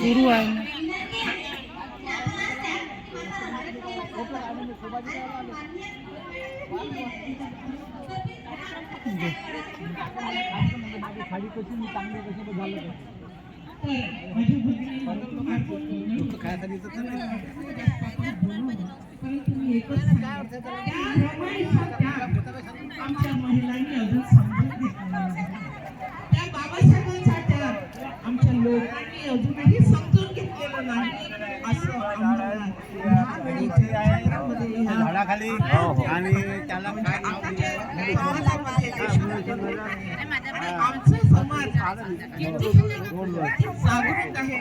सुरू आहे लोकांनी अजूनही समजून घेतलेलं नाही असं ह्या झाडाखाली आणि त्याला म्हणजे आमचा समाज जागरूक आहे. हे.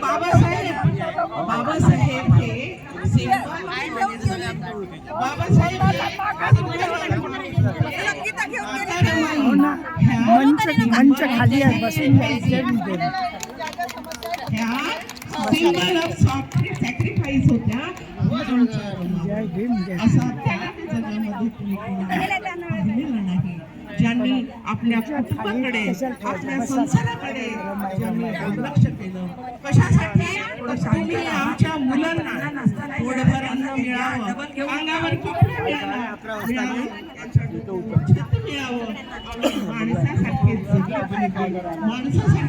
बाबासाहेब बाबासाहेब हे सिंबल बाबासाहेब मंच खाली आहे सॅक्रिफाईस होत्या. असा जगामध्ये नाही. ज्यांनी आपल्या कुटुंबाकडे आपल्या संसाराकडे ज्यांनी दुर्लक्ष केलं कशासाठी? तुम्ही आमच्या मुलांना पोटभर अन्न मिळावं अंगावर कपडे मिळावं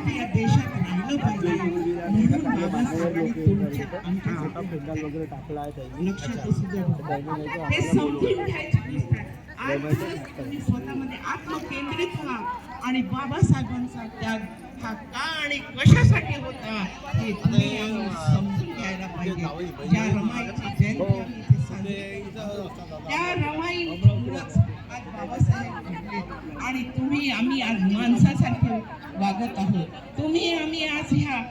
या देशात राहिलं पाहिजे म्हणून बाबासाहेबांनी तुमच्या आमच्या वगैरे टाकला आहे लक्षात असू द्या. हे समजून घ्यायचे नसतात. तुम्ही स्वतःमध्ये आत्मकेंद्रित व्हा आणि बाबासाहेबांचा त्याग हा का आणि कशासाठी होता हे तुम्ही समजून घ्यायला पाहिजे ज्या रमाईची जयंती करतो, त्या आज बाबासाहेब आणि तुम्ही आम्ही आज माणसासारखे वागत आहोत. तुम्ही आम्ही आज ह्या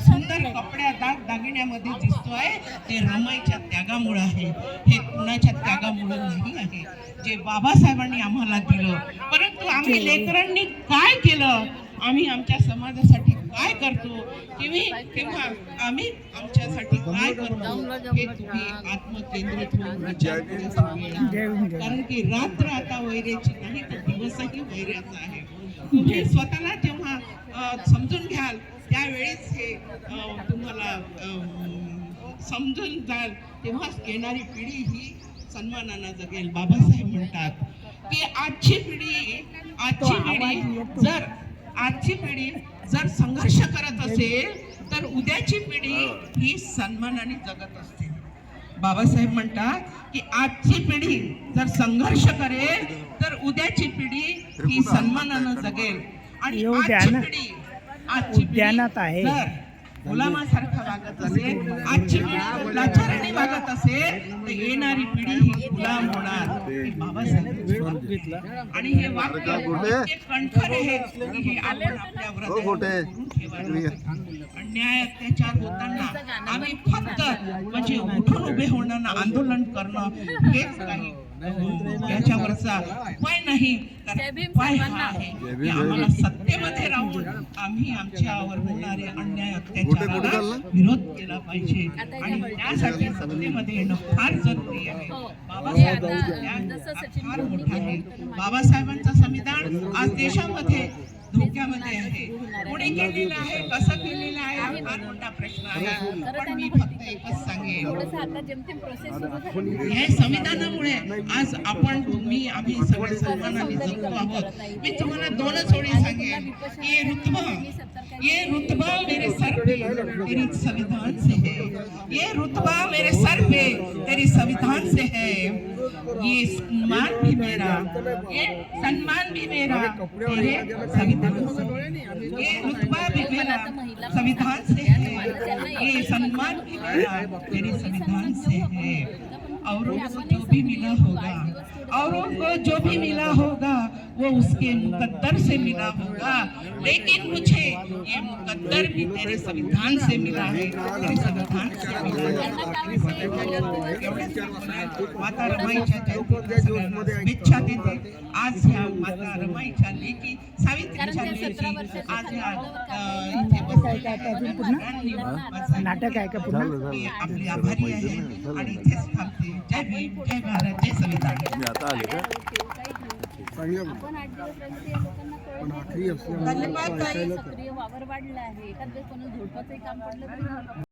सुंदर कपड्या दाग दागिन्यामध्ये दिसतोय. ते रमाईच्या त्यागामुळे आहे. हे कुणाच्या त्यागामुळे नाही आहे. जे बाबासाहेबांनी आम्हाला दिलं. परंतु आम्ही लेकरांनी काय केलं? आम्ही आमच्या समाजासाठी काय करतो? तुम्ही किंवा आम्ही आमच्यासाठी काय करतो? हे तुम्ही आत्मकेंद्रित होऊन कारण की रात्र आता वैऱ्याची नाही तर दिवसही वैऱ्याचा आहे. तुम्ही स्वतःला जेव्हा समजून घ्याल त्यावेळेस हे तुम्हाला समजून जाल तेव्हाच येणारी पिढी ही सन्मानानं जगेल. बाबासाहेब म्हणतात की आजची पिढी आजची पिढी जर आजची पिढी जर संघर्ष करत असेल तर उद्याची पिढी ही. सन्मानाने जगत असते. बाबासाहेब म्हणतात की आजची पिढी जर संघर्ष करेल तर उद्याची पिढी ही सन्मानानं जगेल. आणि आजची ना. पिढी आजची पिढी. जर गुलामासारखं वागत असेल आजची पिढी लाचाराने वागत असेल तर येणारी पिढी ही गुलाम होणार. हे बाबासाहेब आणि हे हे हो. अन्याय अत्याचार होताना आम्ही फक्त म्हणजे उठून उभे होणं ना आंदोलन करणं हेच काही याच्यावरचा उपाय नाही. तर उपाय हा आहे की आम्हाला सत्तेमध्ये राहून आम्ही आमच्यावर होणारे अन्याय अत्याचाराला विरोध केला पाहिजे. आणि त्यासाठी सत्तेमध्ये येणं फार जरुरी आहे. बाबासाहेबांचा त्याग फार मोठा आहे बाबासाहेबांचं संविधान आज देशामध्ये धोक्यामध्ये आहे. कोणी केलेलं आहे कसं केलेलं आहे हा फार मोठा प्रश्न आहे. पण मी फक्त एकच सांगेन. आता जेमतेम प्रोसेस सुरू झाली. हे संविधानामुळे आज आपण तुम्ही आम्ही सगळे सन्मानाने जगतो आहोत. मी तुम्हाला दोनच ओळी सांगेन. ये रुतबा ये रुतबा मेरे सर पे तेरी संविधान से है। ये रुतबा मेरे सर पे तेरी संविधान से है। ये सम्मान भी मेरा। ये सम्मान भी मेरा। तेरे संविधान से। ये रुतबा भी मेरा। संविधान से है। ये सम्मान भी मेरा। तेरे संविधान से है। औरों को जो भी मिला होगा। औरों को जो भी वो उसके मुकद्दर से मिला होगा। लेकिन मुझे ये मुकद्दर भी तेरे संविधान से मिला है। तेरे संविधान से मिला है। माता रमाईच्या सगळ्यांना शुभेच्छा देते आज ह्या माता रमाईच्या लेकी सावित्रीच्या लेकी आज ह्या इथे बसलेल्या नाटक आहे का पुन्हा मी आपली आभारी आहे आणि इथेच थांबते जय भीम जय भारत जय संविधान। आपण आठ दिवस ते या लोकांना कळत नाही. सक्रिय वावर वाढला आहे एखाद्या कोणी झोडपाचंही काम पडलं तरी